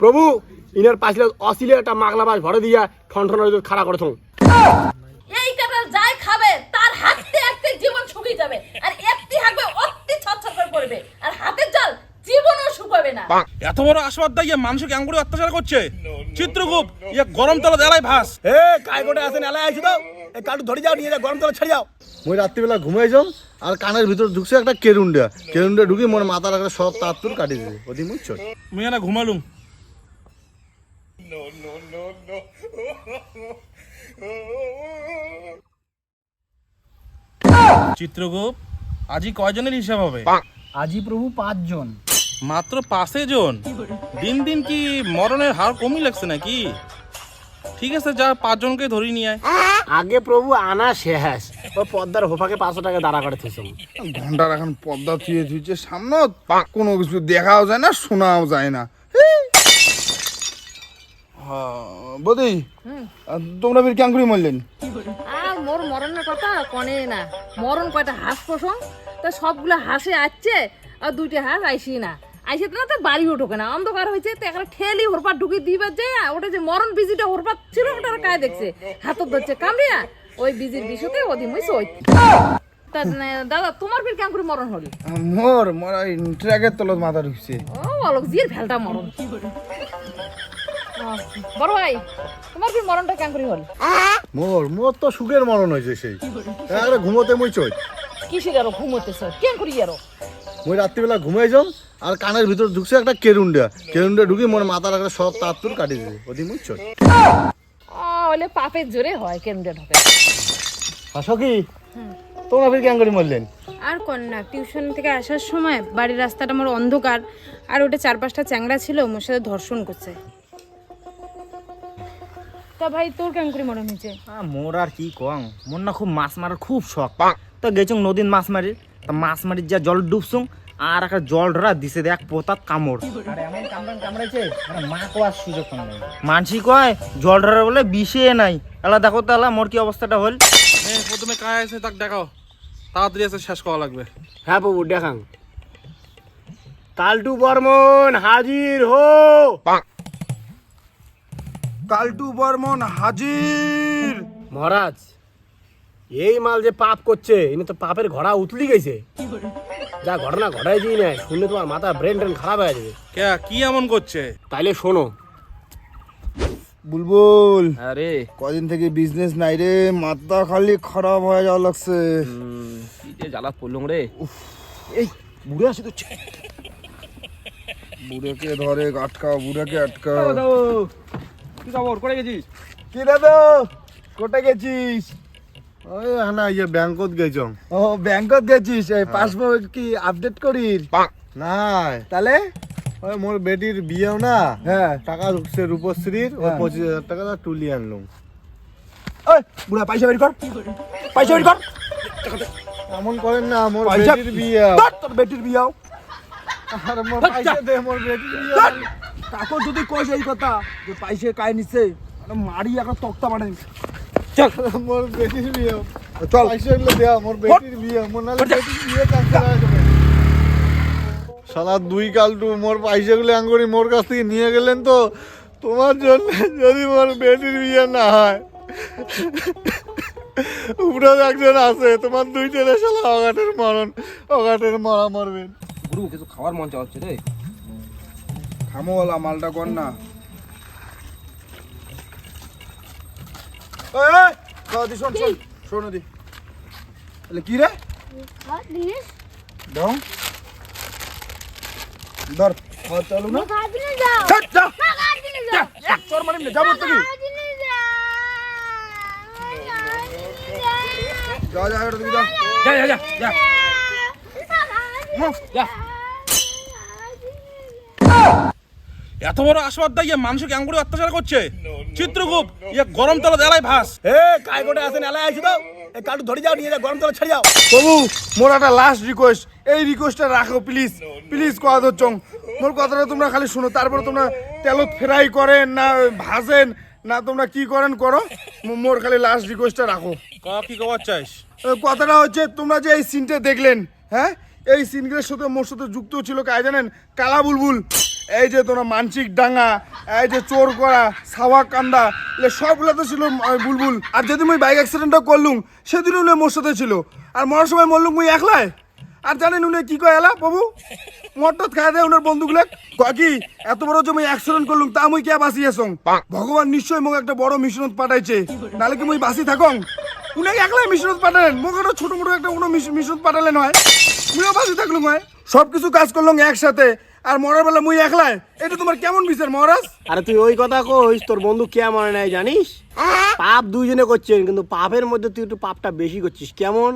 প্রভু ইনার পাশে অশিলে একটা মাগলা মাছ ভরে দিয়া ঠন ঠন খাড়া করে থুন এই যাই খাবে তার হাতে হাতে জীবন শুকিয়ে যাবে। আর একটি হাঁকবে অতি ছটছট করে পড়বে। আর হাতের জল জীবনও শুকাবে না। এত বড় আসবাদ দিয়ে মানুষকে আঙ্গুরে অত্যাচার করছে। চিত্রগুপ ইয়ে গরম তলা দেলাই ভাস। এ কাই কোটে আসেন এলাই আইছো তো? এই কাটু ধরে যাও নিয়ে যা গরম তলে ছেড়ে যাও। মুই রাত্রিবেলা ঘুমাই যাম আর কানের ভিতর ঢুকছে একটা কেরুন্ডা কেরুন্ডা ঢুকি মোর মাথার একটা সব তাত্তুর কাটি দিছে ওদি মুই চল মুই না ঘুমালুম। চিত্রগুপ আজি কয়জনের হিসাব হবে? আজি প্রভু পাঁচজন। মাত্র পাঁচে জন? দিন দিন কি মরণের হার কমই লাগছে নাকি? ঠিক আছে যা পাঁচজনকে ধরি নিয়ে আয়। আগে প্রভু আনা শেষ। ও পদ্মার হোফাকে পাঁচশো টাকা দাঁড়া করে থুইছুম ঘণ্টার এখন পর্দা থুয়ে থুইছে সামনে কোনো কিছু দেখাও যায় না শোনাও যায় না। বদি তোমরা ফির ক্যাং করে মরলেন। আর মোর মরণের কথা কনে না। মরণ কয়টা হাঁস প্রসং তা সবগুলো হাঁসে আসছে আর দুইটা হাঁস আইসি না। আইসে না তো বাড়িও ঢোকে না। অন্ধকার হয়েছে তো একটা ঠেলি হোরপাট ঢুকিয়ে দিবার যে ওটা যে মরণ বিজিটা হোরপাট ছিল ওটা আর কায় দেখছে। হাতত ধরছে কামড়িয়া। ওই বিজির বিষতে ওদিন সই তা দাদা তোমার ফির কেমন করে মরণ হল? মোর মোর ওই ট্র্যাকের তলত মাথা ঢুকছে। ও অলক জির ভেলটা মরণ। আহ, বড় ভাই তোমার ফির মরণটা করে হল? মোর মোর তো সুখের মরণ হয়েছে সেই। একবারে ঘুমোতে মুই চল কিসের আরও ঘুমোতেছ কেন করি আরও? মুই রাত্রিবেলা ঘুমাই যাম আর কানের ভিতর ঢুকছে একটা কেরুন্ডা কেরুন্ডা ঢুকি মোর মাথার একটা সব তাত্তুর কাটি দিছে ওদি মুই চল ও হলে পাপের জোরে হয় কেমন ঢোকে। কি তোমরা ফির ক্যাং করে মরলেন? আর কন্যা টিউশন থেকে আসার সময় বাড়ির রাস্তাটা আমার অন্ধকার আর ওটা চার পাঁচটা চ্যাংড়া ছিল মোর সাথে ধর্ষণ করছে। তা ভাই তোর কেমন করে মনে হয়েছে? মোর আর কি কং মোর না খুব মাছ মারার খুব শখ। তো গেছুং নদীন মাছ মারি তা মাছ মারি যা জল ডুবছুং আর একটা জল ধরা দিছে দেখ পোতাত কামড়। আর কামড়াইছে? মানে মা কোয়ার সুযোগ মানসি কয় জল ধরা বলে বিষে নাই। এলা দেখো তো এলা মোর কি অবস্থাটা হল? প্রথমে কায় আছে তাক দেখাও। তাড়াতাড়ি আছে শেষ করা লাগবে। হ্যাঁ প্রভু দেখাং কালটু বর্মন হাজির হো কালটু বর্মন হাজির। মহারাজ এই মাল যে পাপ করছে ইনি তো পাপের ঘোড়া উতলি গেছে। যা ঘটনা ঘটাই দিই না শুনলে তোমার মাথা ব্রেন ট্রেন খারাপ হয়ে যাবে। কে কি এমন করছে? তাইলে শোনো। বুলবুল আরে। কদিন থেকে বিজনেস নাই রে মাথা খালি খারাপ হয়ে যাওয়া লাগছে। কি যে জ্বালা পড়লুম রে। এই বুড়ে আসে তো বুড়েকে ধরে আটকাও বুড়েকে আটকাও। কি খবর? করে গেছিস? কি দাদা কোথায় গেছিস? ওই হানা ইয়ে ব্যাংকত গেছম ও ব্যাংকত গেছিস? এই পাসবুক কি আপডেট করিস? নাই। তাহলে? ওই মোর বেটির বিয়েও না? হ্যাঁ। টাকা ঢুকছে রূপশ্রীর ওই হ্যাঁ। পঁচিশ হাজার টাকা তুলি আনলাম। ওই বুড়া পয়সা বের কর। পয়সা বের কর। এমন করেন না মোর বেটির বিয়ে। তোর বেটির বিয়াও। আর মোর পয়সা দে মোর বেটির বিয়ে। কাকো যদি কইস এই কথা যে পয়সা কায় নিছে মানে মারি একটা তক্তা বানাই। মোর বেটির বিয়ে। চল। পয়সা গুলো দেয়া মোর বেটির বিয়ে মোর নালে বেটির বিয়ে হয়ে শালা দুই কালটু মোর পয়সা গুলো আঙ্গুরি মোর কাছ থেকে নিয়ে গেলেন তো তোমার জন্য যদি মোর বেটির বিয়ে না হয়। উপরে একজন আছে তোমার দুই ছেলে শালা অগাটের মরণ অগাটের মরা মরবেন। গুরু কিছু খাওয়ার মন চাচ্ছে রে। থামোলা মালটা কর না দি শোন শোন শোন দি তাহলে কি রে দাও ধর আর চালু না ছাড়, যা যা, এক চর মারিম না যাব তুই যা যা এটা দিবি যা যা যা এত বড় আসবাদ দিয়ে মানুষকে আঙ্গুরে অত্যাচার করছে। চিত্রগুপ ইয়ে গরম তলা দেলাই ভাস। এ কাই কোটে আসেন এলাই আইছো তো। এই কাটু ধরে যাও নিয়ে যা গরম তলে ছেড়ে যাও। প্রভু মোর একটা লাস্ট রিকোয়েস্ট এই রিকোয়েস্টটা রাখো প্লিজ প্লিজ কথা ধরছং মোর কথাটা তোমরা খালি শুনো তারপরে তোমরা তেলত ফ্রাই করেন না ভাজেন না তোমরা কি করেন করো। মোর খালি লাস্ট রিকোয়েস্টটা রাখো। ক কি কবার চাইস এ, কথাটা হচ্ছে তোমরা যে এই সিনটা দেখলেন হ্যাঁ? এই সিনগুলোর সাথে মোর সাথে যুক্ত ছিল কায় জানেন? কালা বুলবুল। এই যে তোমার মানসিক ডাঙ্গা এই যে চোর করা, সাওয়া কান্দা এগুলো সবগুলো তো ছিল বুলবুল। আর যদি মুই বাইক অ্যাক্সিডেন্টটা করলুম সেদিন উনি মোর সাথে ছিল। আর মরার সময় মরলুম মুই একলাই। আর জানেন উনি কি কয়, এলা, বাবু? মটট খায় দেয় ওনার বন্ধুগুলো কি, এত বড় যে মুই অ্যাক্সিডেন্ট করলুম, তা মুই কে বাঁচি আসং ভগবান নিশ্চয়ই মোক একটা বড় মিশনত পাঠাইছে। নাহলে কি মুই বাঁচি থাকং? উনি একলাই মিশনত পাঠালেন। মোক একটা ছোট মোটো একটা কোনো মিশনত পাঠালেন হয়। মুইও বাঁচি থাকলুম হয়। সব কিছু কাজ করলাম একসাথে। আর মরার বেলা মুই একলাই? এটা তোমার কেমন বিচার মহারাজ? আরে তুই ওই কথা কইস তোর বন্ধু কে মনে নাই জানিস? পাপ দুইজনে করছেন কিন্তু পাপের মধ্যে তুই একটু পাপটা বেশি করছিস কেমন?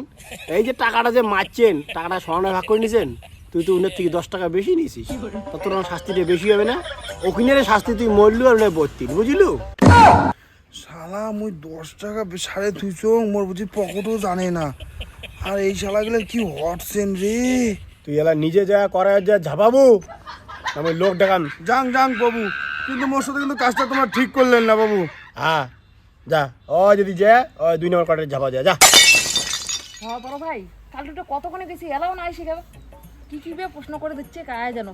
এই যে টাকাটা যে মারছেন টাকাটা সরানো ভাগ করে নিছেন তুই তো উনের থেকে দশ টাকা বেশি নিছিস তা তোর শাস্তিটা বেশি হবে না? ওখানের শাস্তি তুই মরলু আর উনি বত্তির বুঝলু? শালা মুই দশ টাকা সাড়ে দুইশো মোর বুঝি পকেটও জানে না। আর এই শালাগুলো কি হটছেন রে? তুই এলা নিজে যা করার যা ঝাপাবো। আমি লোক দেখান। যাং যাং বাবু। কিন্তু মোর সাথে কিন্তু কাজটা তোমার ঠিক করলেন না বাবু। হ্যাঁ যা। ও যদি যা ও দুই নম্বর কাটারে ঝাপা যা যা। হ্যাঁ বড় ভাই কাল দুটো কতক্ষণে গেছি এলাও না এসে গেল কি কি বে প্রশ্ন করে দিচ্ছে কায় যেন।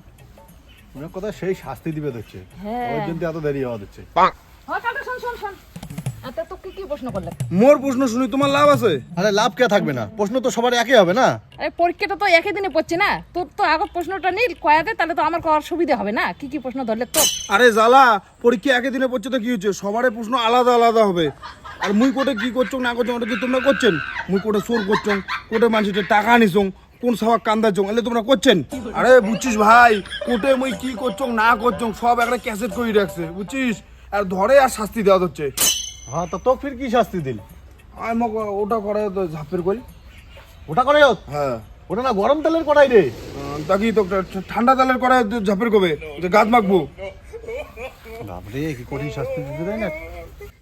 অনেক কথা সেই শাস্তি দিবে দিচ্ছে। হ্যাঁ। ওই জন্য এত দেরি হওয়া দিচ্ছে। হ্যাঁ কালকে শোন শোন শোন। এত কি কি প্রশ্ন করলে? মোর প্রশ্ন শুনি তোমার লাভ আছে? আরে লাভ কে থাকবে না? প্রশ্ন তো সবার একই হবে না? আরে পরীক্ষাটা তো একই দিনে পড়ছে না। তোর তো আগত প্রশ্নটা নীল কয়াতে তাহলে তো আমার করার সুবিধা হবে না। কি কি প্রশ্ন ধরলে তো আরে জ্বালা পরীক্ষা একই দিনে পড়ছে তো কি হচ্ছে? সবারই প্রশ্ন আলাদা আলাদা হবে। আর মুই কোটে কি করছ না করছ ওটা কি তোমরা করছেন? মুই কোটে চোর করছ কোটে মানুষের টাকা নিছো কোন সবাই কান্দা চোং এলে তোমরা করছেন? আরে বুঝছিস ভাই কোটে মুই কি করছ না করছ সব একটা ক্যাসেট করে রাখছে বুঝছিস? আর ধরে আর শাস্তি দেওয়া হচ্ছে। হ্যাঁ তো তো ফির কি শাস্তি দিল? আমি মোক ওটা করে তো ঝাপের করি। ওটা করে হ্যাঁ। ওটা না গরম তেলের কড়াই রে। আহ, তা কি তো ঠা- ঠান্ডা তেলের করে ঝাপের কবে যে গাছ মাখবো। বাপরে কি কঠিন শাস্তি দিতে দেয় না।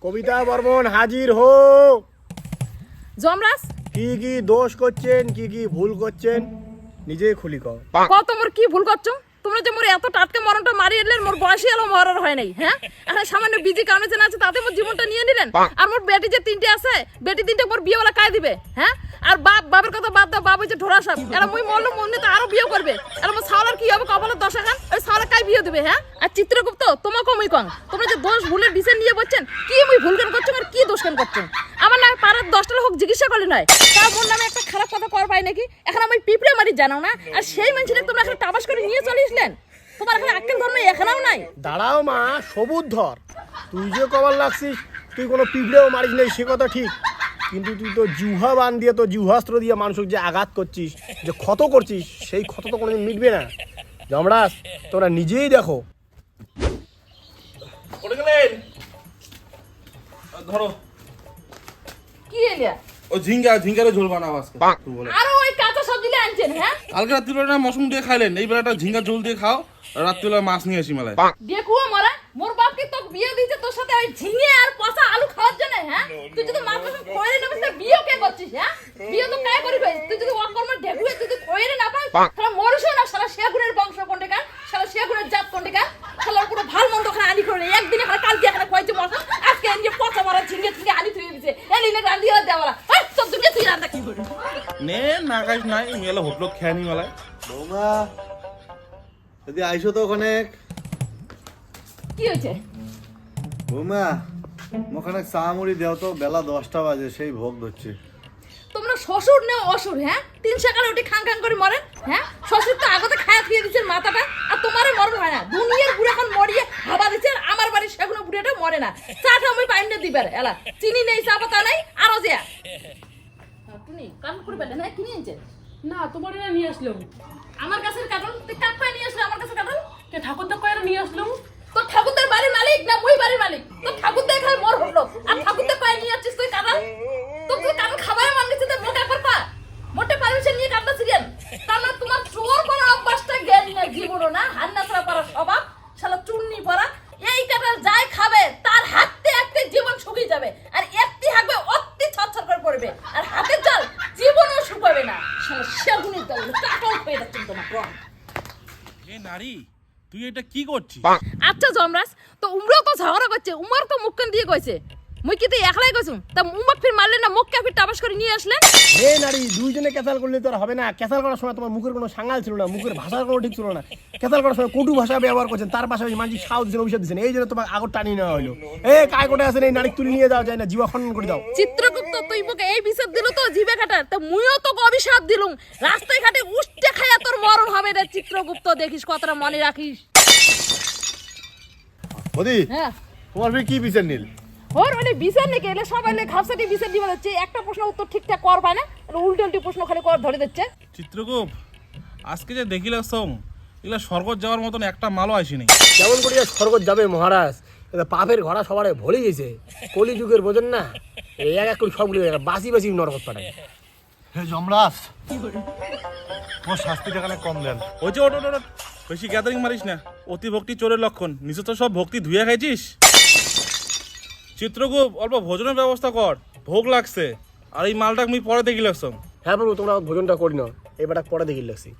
কবিতা বর্মন হাজির হোক জমরাজ কি কি দোষ করছেন কি কি ভুল করছেন নিজেই খুলি কর। কত মোর কি ভুল করছ? তোমরা যে মোর এত টাটকে মরণটা মারি এলেন মোর বয়সী এলো মরার হয় নাই হ্যাঁ? এখন সামান্য বিজি কারণে যে আছে তাতে মোর জীবনটা নিয়ে নিলেন। আর মোর বেটি যে তিনটে আছে বেটি তিনটে মোর বিয়েওয়ালা কায় দিবে হ্যাঁ? আর বাপ বাবার কথা বাদ দাও বাপ ওই যে ঢোরা সব এরা মুই মরলো মনে তো আরও বিয়ে করবে। আর মোর সাওলার কি হবে কপালের দশা খান ওই সাওলা কায় বিয়ে দেবে হ্যাঁ? আর চিত্রগুপ্ত তোমাকেও মুই কং তোমরা যে দোষ ভুলের বিচার নিয়ে বলছেন কি মুই ভুল কেন করছ আর কি দোষ কেন করছ আমার নামে পাড়ার দশটা লোক জিজ্ঞাসা করলে নয় তার মোর নামে একটা খারাপ কথা কর পাই নাকি? এখন আমি পিঁপড়ে মারি জানো না? আর সেই মানুষটা তোমরা এখন টাবাস করে নিয়ে চলে আসলেন তোমার এখানে আক্কেল ধর্ম এখানেও নাই? দাঁড়াও মা সবুজ ধর। তুই যে কবার লাগছিস তুই কোনো পিঁপড়েও মারিস নাই সে কথা ঠিক। কিন্তু তুই তো জিহ্বা বান দিয়ে তো জিহ্বাস্ত্র দিয়ে মানুষকে যে আঘাত করছিস যে ক্ষত করছিস সেই ক্ষত তো কোনোদিন মিটবে না। যমরাজ তোমরা নিজেই দেখো। ধরো। কি এলিয়া? ও ঝিঙ্গা ঝিঙ্গারে ঝোল বানাবো আজকে। আরও ওই আনছেন হ্যাঁ? কালকে রাত্রিবেলা মশরুম দিয়ে খাইলেন এই বেলাটা ঝিঙ্গা ঝোল দিয়ে খাও রাত্রিবেলা মাছ নিয়ে আসি মেলায়। দেখুয়া মরা। মোর বাপ কি তোকে বিয়ে দিয়েছে তোর সাথে ওই ঝিঙে আর পচা আলু খাওয়ার জন্য হ্যাঁ? তুই যদি মার পাশে খয়েরে না পাস বিয়ে কে করছিস হ্যাঁ? বিয়ে তো কায় করিবে? তুই যদি ওয়াক কর্ম ঢেকুয়ে তুই যদি খয়েরে না পাস তাহলে মরিস না সারা শেগুনের বংশ কোনটা কার? সারা শেগুনের জাত কোনটা কার? সারা পুরো ভালো মন্দ খানা আনি করে একদিন এখানে কালকে এখানে কয়েছে মশা আজকে এনে পচা মরা ঝিঙে ঝিঙে আনি তুই দিছে। এলি না রান্দি আর দেওয়ালা। এই তোর দুনিয়া তুই রান্না কি করবি? নে না খাইস নাই মেলা হোটেলত খেয়ে নি মেলায়। বৌমা যদি আইসো তো ওখানে কি হয়েছে? বৌমা ওখানে চা মুড়ি দেও তো বেলা দশটা বাজে সেই ভোগ ধরছে। তোমরা শ্বশুর নেও অসুর হ্যাঁ? তিন সকালে উঠে খাং খাং করে মরেন হ্যাঁ? শ্বশুর তো আগতে খায়া ফিয়ে দিচ্ছেন মাথাটা আর তোমারও মরণ হয় না। দুনিয়ার বুড়া এখন মরিয়ে হাবা দিচ্ছে আর আমার বাড়ির সেগুলো বুড়াটা মরে না। চাটা আমি পাইন না দিবার এলা। চিনি নেই চা পাতা নাই আরও যে। তুমি কাম করে পেলে না কিনে আনছে না তোমার এটা নিয়ে আসলাম। আমার কাছে কাটল তুই কাক পাই নিয়ে আসলে আমার কাছে কাটল ঠাকুর দা কয়টা নিয়ে আসলাম? তোর ঠাকুরদার বাড়ির মালিক না মুই বাড়ির মালিক? তোর ঠাকুরদার খাই মর হলো। আর ঠাকুরদার পায়ে নিয়ে যাচ্ছিস তুই কাটাল তোর তুই কাটাল খাবার মান গেছে তো মোটা করপা মোটে পারমিশন নিয়ে কাটতে ছিলেন তার মানে তোমার চোর করার অভ্যাসটা জ্ঞান না, জীবনও না। হান্না ছাড়া পারা স্বভাব। শালা চুন্নি পরা এই কাটাল যাই খাবে, তার হাতে হাতে জীবন শুকিয়ে যাবে। আর একটি হাঁকবে অতি ছচ্ছর করে পড়বে। আর হাতের জল জীবনও শুকাবে না। শালা সেগুনের জল কাটল হয়ে যাচ্ছে তোমার এ নারী তুই এটা কি করছিস? আচ্ছা জমরাজ তো উমরাও তো ঝগড়া করছে উমার তো মুখখান দিয়ে কইছে। মুই কিন্তু একলাই গেছুম তা মুম্বাক ফির মারলেন না মুখ ফির টাবাস করে নিয়ে আসলেন? হে নারী দুইজনে ক্যাসাল করলে তো আর হবে না। ক্যাসাল করার সময় তোমার মুখের কোনো সাঙ্গাল ছিল না মুখের ভাষার কোনো ঠিক ছিল না। ক্যাসাল করার সময় কটু ভাষা ব্যবহার করছেন তার পাশাপাশি মানুষ সাহস দিচ্ছেন অভিশাপ দিচ্ছেন এই জন্য তোমার আগর টানি নেওয়া হলো এ কায় কোটে আসেন এই নারী? তুলে নিয়ে যাওয়া যায় না জীবা খনন করে দাও চিত্রগুপ্ত তুই মুখে এই বিষাদ দিল তো জিবে কাটার তা মুইও তো অভিশাপ দিলুম। রাস্তায় ঘাটে উষ্টে মরণ হবে রে চিত্রগুপ্ত দেখিস কতটা মনে রাখিস। বদি হ্যাঁ। তোমার ফির কি বিচার নীল? ওর মানে বিচার নাকি? এলে সবাই লে ঘাপসাটি বিচার দিবা যাচ্ছে একটা প্রশ্ন উত্তর ঠিকঠাক কর পায় না উল্টো উল্টি প্রশ্ন খালি কর ধরে দিচ্ছে। চিত্রকূপ আজকে যে দেখিলে সোম এগুলা স্বর্গ যাওয়ার মতন একটা মালও আসেনি। কেমন করিয়া স্বর্গ যাবে মহারাজ? এটা পাপের ঘোড়া সবার ভরে গেছে। কলি যুগের বোঝেন না? এই এক এক সবগুলো বাসি বাসি নরকত পাঠায়। হে যমরাজ। তোমার শাস্তি টাকাটা কম দেন। ওই যে ওট ওট, ওট, ওট। বেশি গ্যাদারিং মারিস না। অতি ভক্তি চোরের লক্ষণ। তো সব ভক্তি ধুয়ে খাইছিস? চিত্রকূপ অল্প ভোজনের ব্যবস্থা কর। ভোগ লাগছে। আর এই মালটা আমি পরে দেখি লাগছম। হ্যাঁ তোমরা ভোজনটা করি না পরে দেখি লাগছি।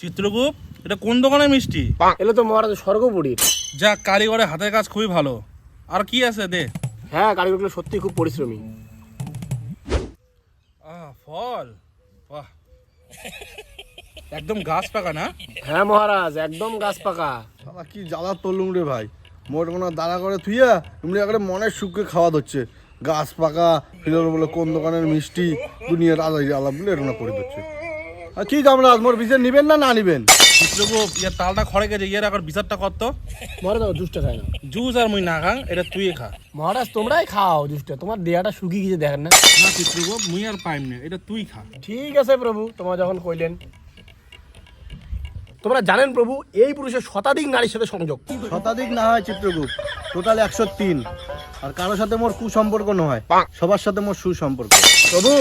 চিত্রকূপ এটা কোন দোকানে মিষ্টি? এলে তো মহারাজ স্বর্গপুরীর। যা কারিগরের হাতের কাজ খুবই ভালো। আর কি আছে দে? হ্যাঁ কারিগরগুলো সত্যি খুব পরিশ্রমী। আহ ফল। বাহ। একদম গাছ পাকা না? হ্যাঁ মহারাজ একদম গাছ পাকা। শালা কি জ্বালা তলুম রে ভাই। মোট কোনো দাঁড়া করে থুইয়া এমনি একবারে মনের সুখকে খাওয়া ধরছে। গাছ পাকা ফিরল বলে কোন দোকানের মিষ্টি দুনিয়ার আলাদা আলাপ বলে এরকম করে দিচ্ছে। আর কি যমরাজ মোর বিচার নিবেন না না নিবেন? চিত্রকূপ ইয়ার তালটা খড়ে গেছে ইয়ার এখন বিচারটা করতো। মহারাজ আমার জুসটা খায় না জুস আর মুই না খা এটা তুই খা। মহারাজ তোমরাই খাও জুসটা তোমার দেহাটা শুকিয়ে গেছে দেখেন না। না চিত্রকূপ মুই আর পাইম না এটা তুই খা। ঠিক আছে প্রভু তোমরা যখন কইলেন। তোমরা জানেন প্রভু এই পুরুষের শতাধিক নারীর সাথে সংযোগ। শতাধিক না হয় চিত্রকূপ টোটাল একশো তিন। আর কারোর সাথে মোর কুসম্পর্ক নয় সবার সাথে মোর সুসম্পর্ক। প্রভু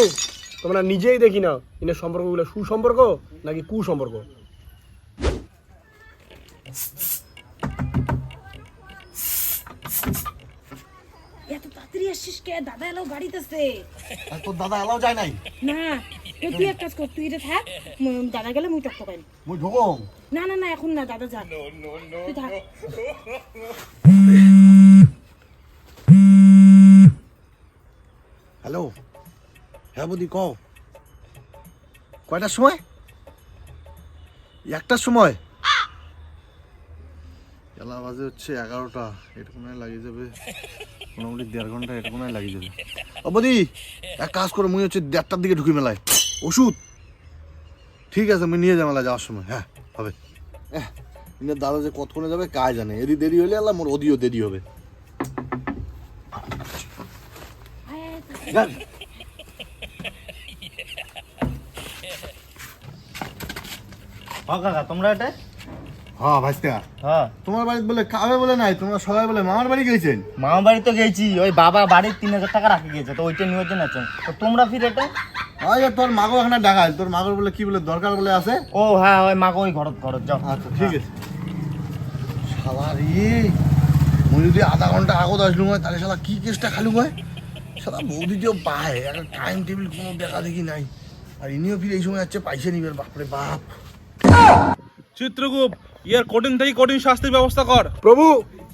তোমরা নিজেই দেখি না ইনের সম্পর্কগুলো সুসম্পর্ক নাকি কুসম্পর্ক? এত তাড়াতাড়ি কে? দাদা এলো বাড়িতেছে। তোর দাদা এলাও যায় নাই? না তুই এক কাজ কর তুই এটা থাক দাদা গেলে মুই টক পাই মুই ঢোকো না না না এখন না দাদা যা। তুই থাক। হ্যালো হ্যাঁ বৌদি কও। কয়টার সময়? একটার সময়? এলা বাজে হচ্ছে এগারোটা। এটুকুনায় লাগিয়ে যাবে। মোটামুটি দেড় ঘণ্টা এটুকুনায় লাগিয়ে যাবে। ও বৌদি, এক কাজ করো, মুই হচ্ছে দেড়টার দিকে ঢুকি মেলায়। ওষুধ? ঠিক আছে আমি নিয়ে যাই মেলা যাওয়ার সময়। হ্যাঁ হবে। হ্যাঁ দাদা যে কতক্ষণে যাবে কাজ জানে। এদি দেরি হলে আল্লাহ মোর ওদিও দেরি হবে। তোমরা এটা হ্যাঁ ভাইস্তা হ্যাঁ। তোমার বাড়ি বলে খাবে বলে নাই তোমরা সবাই বলে মামার বাড়ি গেছেন? মামা বাড়ি তো গেছি ওই বাবা বাড়ির তিন হাজার টাকা রাখে গেছে তো ওইটা নিয়ে জন্য আছেন। তো তোমরা ফির এটা আজ তোর মাগো এখানে ডাকাল তোর মাগর বলে কি বলে দরকার বলে আছে? ও হ্যাঁ ওই মাকে ওই ঘরত ঘরত যাও। আচ্ছা ঠিক আছে। শালা রে মুই যদি আধা ঘণ্টা আগত আসলুম হয় তাহলে শালা কি কেসটা খালু হয়? শালা বৌদি যে পায় একটা টাইম টেবিল কোনো দেখা দেখি নাই। আর ইনিও ফির এই সময় যাচ্ছে পয়সা নিবেন বাপরে বাপ। চিত্রকূপ ইয়ার কঠিন থেকে কঠিন শাস্তির ব্যবস্থা কর। প্রভু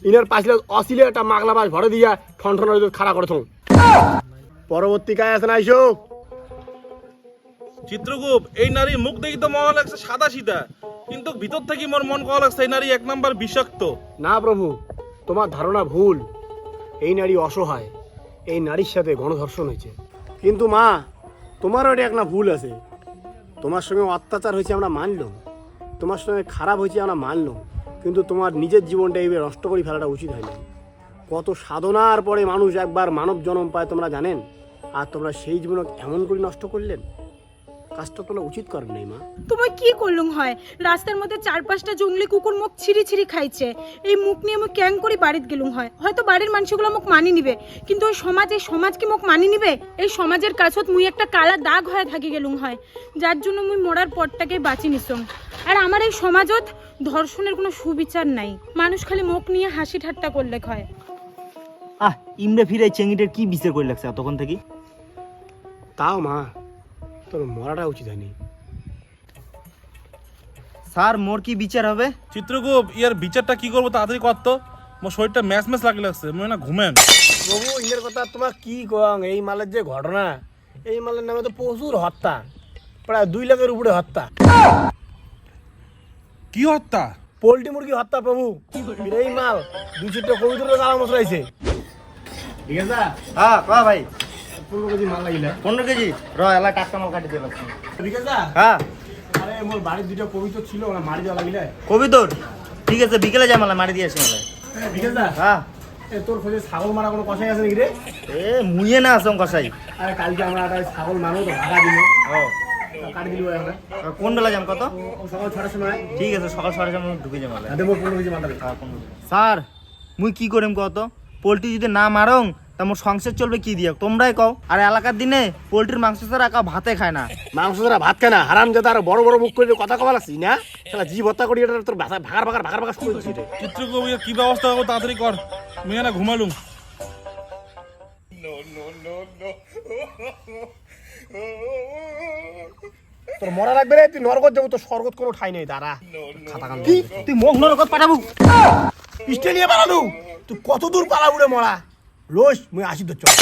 ইনার পাশলে অসিলে একটা মাগলা বাস ভরে দিয়া ঠন ঠন খাড়া করে থুন পরবর্তী কায় আছে না আইসো চিত্রকূপ এই নারী মুখ দেখি তো মনে লাগছে সাদা সিধা কিন্তু ভিতর থেকে মোর মন করা লাগছে এই নারী এক নাম্বার বিষাক্ত। না প্রভু তোমার ধারণা ভুল। এই নারী অসহায়। এই নারীর সাথে গণধর্ষণ হয়েছে। কিন্তু মা তোমারও এটা একটা ভুল আছে। তোমার সঙ্গে অত্যাচার হয়েছে আমরা মানলাম। তোমার সঙ্গে খারাপ হয়েছে আমরা মানলাম, কিন্তু তোমার নিজের জীবনটা এইভাবে নষ্ট করে ফেলাটা উচিত হয়নি। কত সাধনার পরে মানুষ একবার মানব জন্ম পায় তোমরা জানেন? আর তোমরা সেই জীবন এমন করে নষ্ট করলেন? কাজটা তোলা উচিত করেন নাই মা। তোমায় কি করলুম হয়? রাস্তার মধ্যে চার পাঁচটা জঙ্গলি কুকুর মুখ ছিঁড়ি ছিঁড়ি খাইছে। এই মুখ নিয়ে মুখ ক্যাং করে বাড়িত গেলুম হয়। হয়তো বাড়ির মানুষগুলো মুখ মানি নিবে। কিন্তু ওই সমাজ এই সমাজ কি মুখ মানি নিবে? এই সমাজের কাছত মুই একটা কালা দাগ হয়ে থাকি গেলুম হয়। যার জন্য মুই মরার পরটাকে বাঁচি নিসম আর আমার এই সমাজত ধর্ষণের কোনো সুবিচার নাই। মানুষ খালি মুখ নিয়ে হাসি ঠাট্টা করলে হয়। আহ ইমরে ফিরে চেঙ্গিটার কি বিচার করে লাগছে তখন থেকে? তাও মা তোর মরাটা উচিত হয়নি। স্যার মোর কি বিচার হবে? চিত্রগুপ ইয়ার বিচারটা কি করব তাড়াতাড়ি করতো মোর শরীরটা ম্যাচ ম্যাচ লাগে লাগছে মনে না ঘুমেন। প্রভু কথা তোমার কি কং এই মালের যে ঘটনা এই মালের নামে তো প্রচুর হত্যা প্রায় দুই লাখের উপরে হত্যা। কি হত্যা? পোল্ট্রি মুরগি হত্যা প্রভু। এই মাল দুই চারটে কবিতর গালা মশলাইছে ঠিক আছে? হ্যাঁ কয়া ভাই। পনেরো কেজি মাল লাগিলে। পনেরো কেজি? র এলা টাটকা মাল কাটি দিয়ে লাগছে ঠিক আছে? হ্যাঁ। আরে মোর বাড়ির দুটো পবিত্র ছিল ওরা মারি দেওয়া লাগিলে। কবি তোর ঠিক আছে বিকেলে যা মালা মারি দিয়ে আসি মালা। ঠিক আছে হ্যাঁ। তোর খোঁজে ছাগল মারা কোনো কষাই আছে নাকি রে? এ মুইয়ে না আসং কষাই আরে কালকে আমরা একটা ছাগল মারবো তো ভাড়া দিল ও। কাটি দিল আমরা কোন বেলা যাম কত? সকাল ছটার সময়। ঠিক আছে সকাল সকাল আমি ঢুকে যাম মালা। হাতে পনেরো কেজি মাল স্যার মুই কি করিম কত পোল্ট্রি যদি না মারং তা মোর সংসার চলবে কি দিয়ে? তোমরাই কও। আর এলাকার দিনে পোল্ট্রির মাংস ছাড়া কাউ ভাতে খায় না। মাংস ছাড়া ভাত খায় না। হারাম যাতে আর বড় বড় মুখ করে কথা কবা লাগছি না? শালা জীব হত্যা করি এটা তোর ভাষা ভাগার ভাগার ভাগার ভাগার শুরু হচ্ছে চিত্রগুপ ইয়ার কি ব্যবস্থা করব তাড়াতাড়ি কর। মেয়ে না ঘুমালুম। তোর মরা লাগবে রে তুই নরকত যাব তোর স্বর্গত কোনো ঠাই নেই দাঁড়া। খাতা কান কি? তুই মুখ নরকত পাঠাবো? নিয়ে পালালু। তুই কত দূর পালাবু রে মরা? লোস মুই আসি তো চল